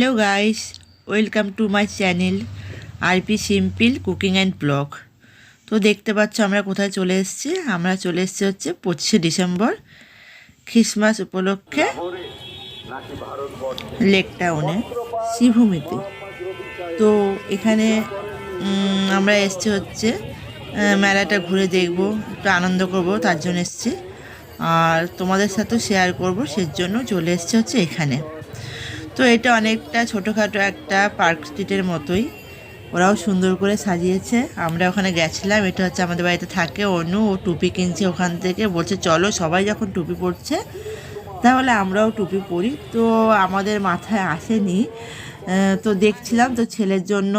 Hello guys welcome to my channel RP simple cooking and blog তো দেখতে পাচ্ছ, আমরা কোথায় চলে এসেছি? আমরা চলে এসেছি হচ্ছে পঁচিশে ডিসেম্বর, খ্রিসমাস উপলক্ষে লেক টাউনে শ্রীভূমিতে। তো এখানে আমরা এসছি হচ্ছে মেলাটা ঘুরে দেখব, একটু আনন্দ করব, তার জন্য এসছি। আর তোমাদের সাথেও শেয়ার করব, সেজন্য চলে এসছি হচ্ছে এখানে। তো এটা অনেকটা ছোটোখাটো একটা পার্ক স্ট্রিটের মতোই। ওরাও সুন্দর করে সাজিয়েছে। আমরা ওখানে গেছিলাম, এটা হচ্ছে আমাদের বাড়িতে থাকে অনু, ও টুপি কিনছে ওখান থেকে। বলছে, চলো সবাই যখন টুপি পরছে, তাহলে আমরাও টুপি পরি। তো আমাদের মাথায় আসেনি। তো দেখছিলাম তো ছেলের জন্য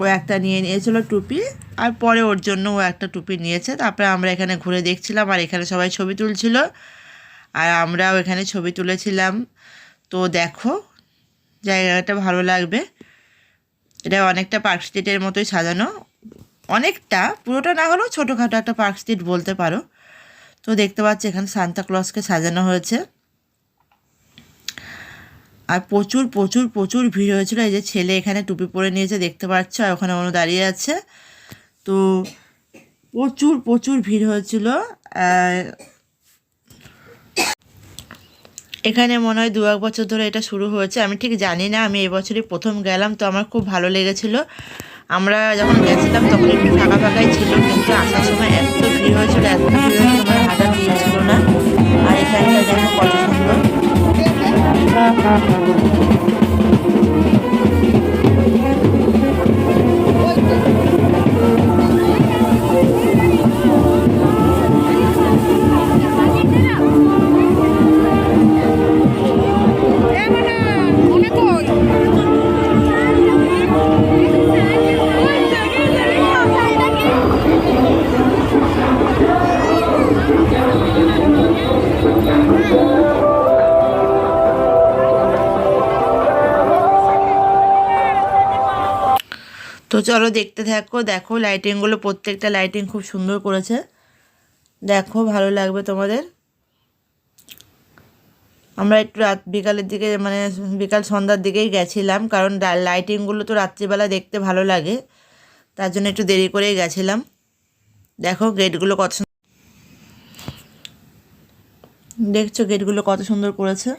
ও একটা নিয়ে নিয়েছিল টুপি, আর পরে ওর জন্য ও একটা টুপি নিয়েছে। তারপরে আমরা এখানে ঘুরে দেখছিলাম, আর এখানে সবাই ছবি তুলছিল। আর আমরাও এখানে ছবি তুলেছিলাম। দেখো, জায়গাটা ভালো লাগবে। এটা অনেকটা পার্ক স্ট্রিটের মতোই সাজানো। অনেকটা, পুরোটা না হলেও ছোটোখাটো একটা পার্ক স্ট্রিট বলতে পারো। তো দেখতে পাচ্ছি, এখানে সান্তা ক্লজকে সাজানো হয়েছে। আর প্রচুর প্রচুর প্রচুর ভিড় হয়েছিল। এই যে ছেলে এখানে টুপি পরে নিয়েছে, দেখতে পাচ্ছ, আর ওখানে অনু দাঁড়িয়ে আছে। তো প্রচুর প্রচুর ভিড় হয়েছিল। এখানে মনে হয় দু এক বছর ধরে এটা শুরু হয়েছে। আমি ঠিক জানি না, আমি এবছরই প্রথম গেলাম, তো আমার খুব ভালো লেগেছিল। আমরা যখন গেছিলাম তখন একটু ফাঁকা ফাঁকাই ছিল, কিন্তু আসার সময় এত ভিড় হয়েছিল, এত ভিড় হয়েছিল আমার হাঁটা ছিল না। তো চলো দেখতে থাকো, দেখো লাইটিংগুলো প্রত্যেকটা লাইটিং খুব সুন্দর করেছে। দেখো, ভালো লাগবে তোমাদের। আমরা একটু রাত, বিকালের দিকে মানে বিকাল সন্ধ্যার দিকেই গেছিলাম, কারণ লাইটিংগুলো তো রাত্রিবেলা দেখতে ভালো লাগে। তার জন্য একটু দেরি করেই গেছিলাম। দেখো গেটগুলো কত সুন্দর দেখছ গেটগুলো কত সুন্দর করেছে।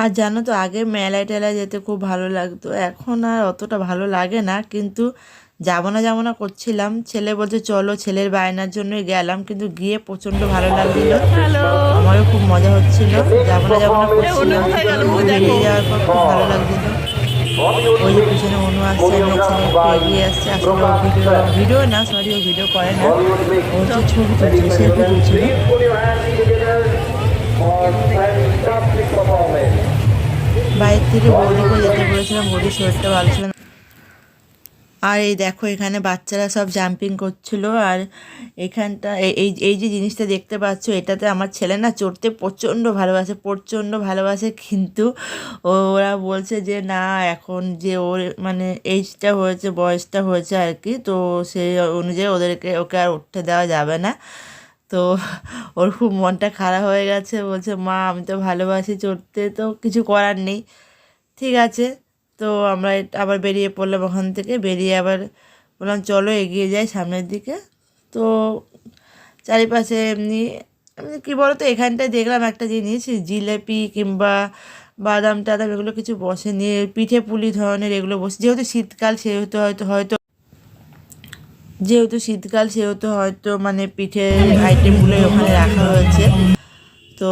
আর জানো তো আগে মেলায় টেলায় যেতে খুব ভালো লাগতো। এখন আর অতটা ভালো লাগে না কিন্তু যাব না যাব না করছিলাম। ছেলে বলছে চলো ছেলের বায়নার জন্যই গেলাম। কিন্তু গিয়ে প্রচণ্ড ভালো লাগছিল। আমারও খুব মজা হচ্ছিল। যাব না যাব না করছিলাম। বেরিয়ে যাওয়ার পর খুব ভালো লাগছিল। ওই যে পিছনে অনু আসছে এগিয়ে আসছে। আসলে ভিডিও ভিডিও না সরি ও ভিডিও করে না। ও ছবি তুলছিল সেলফি তুলছিল বাইরে থেকে বৌদিকে যেতে বলেছিলাম বৌদির শরীরটা ভালো ছিল আর এই দেখো, এখানে বাচ্চারা সব জাম্পিং করছিল, আর এখানটা এই এই যে জিনিসটা দেখতে পাচ্ছ, এটাতে আমার ছেলে না চড়তে প্রচণ্ড ভালোবাসে প্রচণ্ড ভালোবাসে, কিন্তু ওরা বলছে যে, না, এখন যে ওর মানে এইজটা হয়েছে, বয়সটা হয়েছে আর কি, তো সেই অনুযায়ী ওদেরকে, ওকে আর উঠতে দেওয়া যাবে না। তো ওর খুব মনটা খারাপ হয়ে গেছে, বলছে, মা, আমি তো ভালোবাসি চড়তে, তো কিছু করার নেই। ঠিক আছে। তো আমরা আবার বেরিয়ে পড়লাম ওখান থেকে, বেরিয়ে আবার বললাম, চলো এগিয়ে যাই সামনের দিকে। তো চারিপাশে এমনি এমনি কী বলো তো এখানটায় দেখলাম একটা জিনিস, জিলেপি কিংবা বাদাম টাদাম এগুলো কিছু বসে, নিয়ে পিঠে পুলি ধরনের এগুলো বসে, যেহেতু শীতকাল, সেহেতু হয়তো হয়তো যেহেতু শীতকাল, সেহেতু হয়তো মানে পিঠে আইটেমগুলোই ওখানে রাখা হয়েছে। তো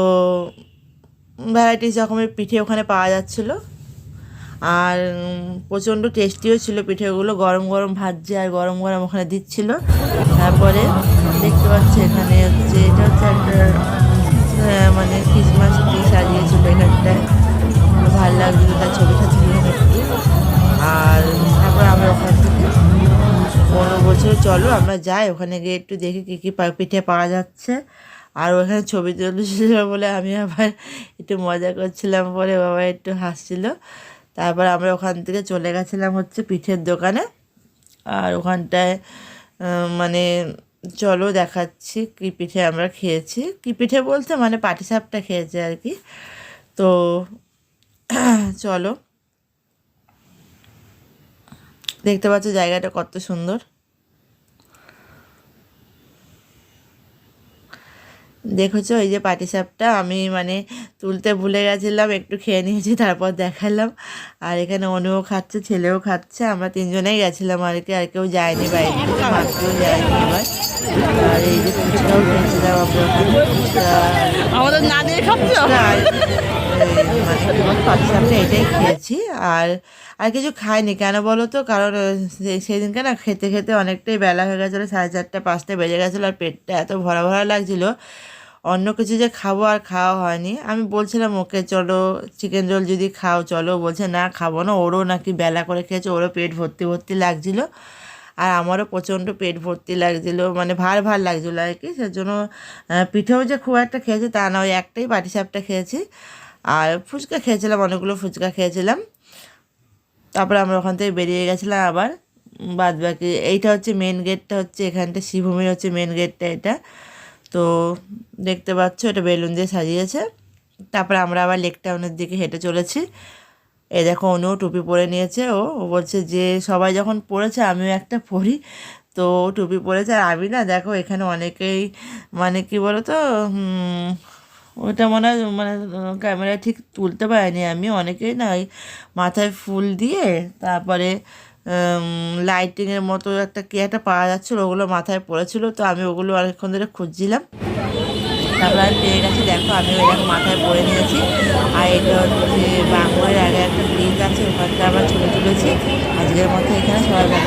ভ্যারাইটিস রকমের পিঠে ওখানে পাওয়া যাচ্ছিল। আর প্রচণ্ড টেস্টিও ছিল পিঠেগুলো, গরম গরম ভাজছে আর গরম গরম ওখানে দিচ্ছিল। তারপরে দেখতে পাচ্ছি এখানে হচ্ছে, এটা হচ্ছে একটা চলো, আমরা যাই। ওখানে গিয়ে একটু দেখি কী কী পিঠে পাওয়া যাচ্ছে। আর ওখানে ছবি তুলছিল বলে আমি আবার একটু মজা করছিলাম বলে বাবা একটু হাসছিল। তারপর আমরা ওখান থেকে চলে গেছিলাম হচ্ছে পিঠের দোকানে। আর ওখানটায় মানে চলো দেখাচ্ছি কী পিঠে আমরা খেয়েছি। কী পিঠে বলতে মানে পাটিসাপটা খেয়েছে আর কি। তো চলো। দেখতে পাচ্ছ জায়গাটা কত সুন্দর। দেখেছ? এই যে পাটিসাপটা আমি মানে তুলতে ভুলে গেছিলাম একটু খেয়ে নিয়েছি তারপর দেখালাম। আর এখানে অনুও খাচ্ছে ছেলেও খাচ্ছে। আমরা তিনজনেই গেছিলাম আর কি আর কেউ যায়নি বাইরে মাকেও যায়নি এবার আর এই যে ফুচকাও খেয়েছিলাম আমরা। ওখানে ফুচকা আমাদের না দিয়ে খাচ্ছ? পাটিসাপটা এটাই খেয়েছি। আর আর কিছু খাইনি। কেন বলো তো? কারণ সেদিনকে না খেতে খেতে অনেকটাই বেলা হয়ে গেছিল সাড়ে চারটে পাঁচটা বেজে গেছিল আর পেটটা এত ভরা ভরা লাগছিল। অন্য কিছু যে খাব আর খাওয়া হয়নি। আমি বলছিলাম, ওকে, চলো চিকেন রোল যদি খাও, চলো। বলছে, না, খাব না। ওরও নাকি বেলা করে খেয়েছে, ওরও পেট ভর্তি ভর্তি লাগছিল। আর আমারও প্রচণ্ড পেট ভর্তি লাগছিল মানে ভার ভার লাগছিল আর কি। সেজন্য পিঠেও যে খুব একটা খেয়েছি তা না, ওই একটাই পাটিসাপটা খেয়েছি। আর ফুচকা খেয়েছিলাম, অনেকগুলো ফুচকা খেয়েছিলাম। তারপরে আমরা ওখান থেকে বেরিয়ে গেছিলাম আবার। বাদ বাকি এইটা হচ্ছে মেন গেটটা হচ্ছে এখানটা শ্রীভূমির হচ্ছে মেন গেটটা এটা। তো দেখতে পাচ্ছ, এটা বেলুন দিয়ে সাজিয়েছে। তারপরে আমরা আবার লেক টাউনের দিকে হেঁটে চলেছি। এ দেখো অনুও টুপি পরে নিয়েছে ও। ও বলছে যে, সবাই যখন পরেছে, আমিও একটা পরি। তো টুপি পরেছে, আর আমি না, দেখো, এখানে অনেকেই মানে কি বলো তো ওটা মনে হয় মানে ক্যামেরায় ঠিক তুলতে পারিনি আমি। অনেকেই না মাথায় ফুল দিয়ে, তারপরে লাইটিংয়ের মতো একটা কি একটা পাওয়া যাচ্ছিল, ওগুলো মাথায় পড়েছিল, তো আমি ওগুলো অনেকক্ষণ ধরে খুঁজছিলাম তারপরে আমি পেয়ে গেছি, দেখো আমি দেখো মাথায় পরে নিয়েছি আর এটা হচ্ছে বাংলার আগে একটা ব্রিজ আছে, ওখানটা আমরা ছবি তুলেছি আজকের মতো এখানে সবাই।